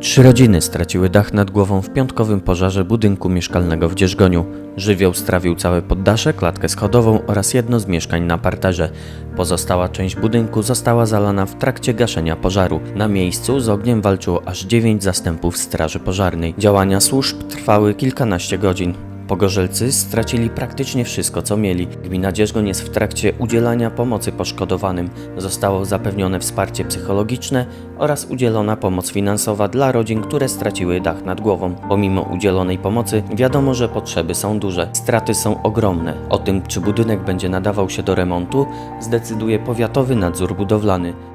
Trzy rodziny straciły dach nad głową w piątkowym pożarze budynku mieszkalnego w Dzierżgoniu. Żywioł strawił całe poddasze, klatkę schodową oraz jedno z mieszkań na parterze. Pozostała część budynku została zalana w trakcie gaszenia pożaru. Na miejscu z ogniem walczyło aż dziewięć zastępów straży pożarnej. Działania służb trwały kilkanaście godzin. Pogorzelcy stracili praktycznie wszystko, co mieli. Gmina Dzierżgoń jest w trakcie udzielania pomocy poszkodowanym. Zostało zapewnione wsparcie psychologiczne oraz udzielona pomoc finansowa dla rodzin, które straciły dach nad głową. Pomimo udzielonej pomocy, wiadomo, że potrzeby są duże. Straty są ogromne. O tym, czy budynek będzie nadawał się do remontu, zdecyduje powiatowy nadzór budowlany.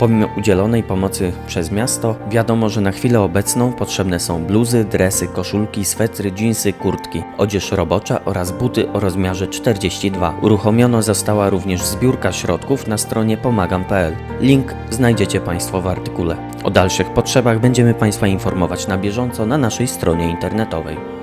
Pomimo udzielonej pomocy przez miasto, wiadomo, że na chwilę obecną potrzebne są bluzy, dresy, koszulki, swetry, dżinsy, kurtki, odzież robocza oraz buty o rozmiarze 42. Uruchomiona została również zbiórka środków na stronie pomagam.pl. Link znajdziecie Państwo w artykule. O dalszych potrzebach będziemy Państwa informować na bieżąco na naszej stronie internetowej.